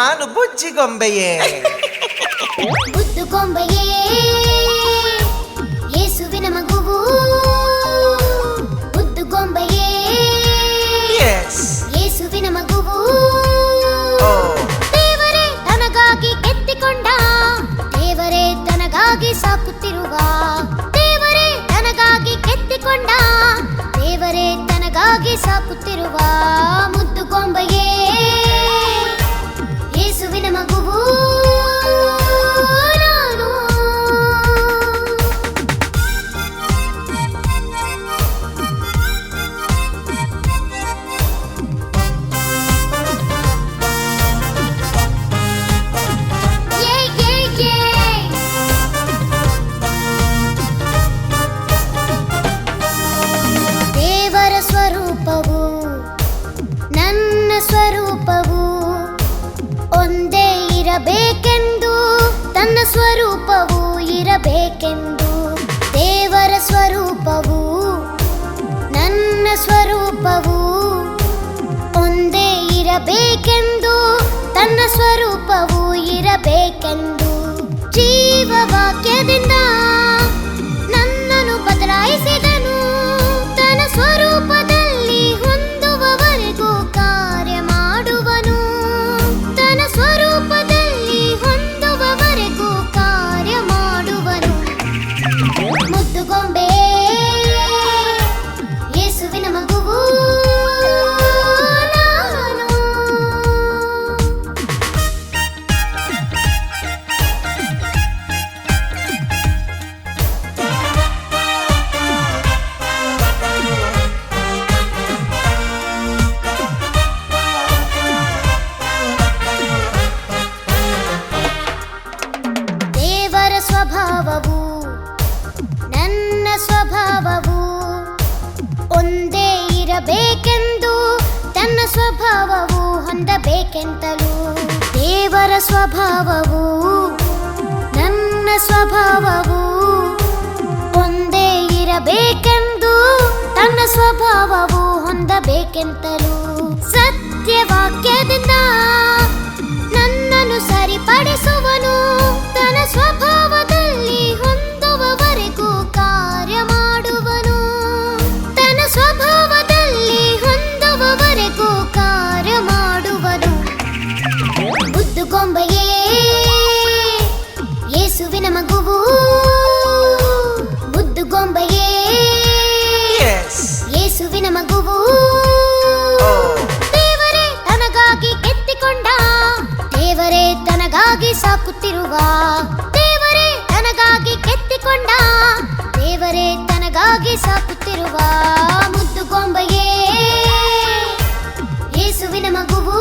ಬುಜ್ಜಿಗೊಂಬೆಯೇ? ಬುದ್ದು ಕೊಂಬೆಯೇ ಯೇಸುವಿನ ಮಗುವು? ಬುದ್ದು ಕೊಂಬೆಯೇ ಎಸ್ ಯೇಸುವಿನ ಮಗುವು? ಓ. ದೇವರೇ ತನಗಾಗಿ ಕೆತ್ತಿಕೊಂಡ ದೇವರೇ ತನಗಾಗಿ ಸಾಕುತ್ತಿರುವ ದೇವರೇ ತನಗಾಗಿ ಕೆತ್ತಿಕೊಂಡ ದೇವರೇ ತನಗಾಗಿ ಸಾಕುತ್ತಿರುವ ಮುದ್ದು ಕೊಂಬೆಯೇ ಯೇಸುವಿನ ಇರಬೇಕೆಂದು ತನ್ನ ಸ್ವರೂಪವು ಇರಬೇಕೆಂದು ದೇವರ ಸ್ವರೂಪವು ನನ್ನ ಸ್ವರೂಪವು ಒಂದೇ ಇರಬೇಕೆಂದು ತನ್ನ ಸ್ವರೂಪವು ಇರಬೇಕೆಂದು ಜೀವವಾಕ್ಯದಿಂದ ಮುದ್ದು ಗೊಂಬೆ ಇರಬೇಕೆಂದು ತನ್ನ ಸ್ವಭಾವವು ಹೊಂದಬೇಕೆಂತಲೂ. ದೇವರ ಸ್ವಭಾವವು, ನನ್ನ ಸ್ವಭಾವವು ಒಂದೇ ಇರಬೇಕೆಂದು, ತನ್ನ ಸ್ವಭಾವವು ಹೊಂದಬೇಕೆಂತಲೂ. ಸತ್ಯವಾಕ್ಯದಿಂದ ನನ್ನನ್ನು ಸರಿಪಡಿಸುವನು ಮಗುವು. ದೇವರೇ ತನಗಾಗಿ ಎತ್ತಿಕೊಂಡ. ದೇವರೇ ತನಗಾಗಿ ಸಾಕುತ್ತಿರುವ. ದೇವರೇ ತನಗಾಗಿ ಕೆತ್ತಿಕೊಂಡ ದೇವರೇ ತನಗಾಗಿ ಸಾಕುತ್ತಿರುವ ಮುದ್ದು ಗೊಂಬೆಯೇ. ಯೇಸುವಿನ ಮಗುವು.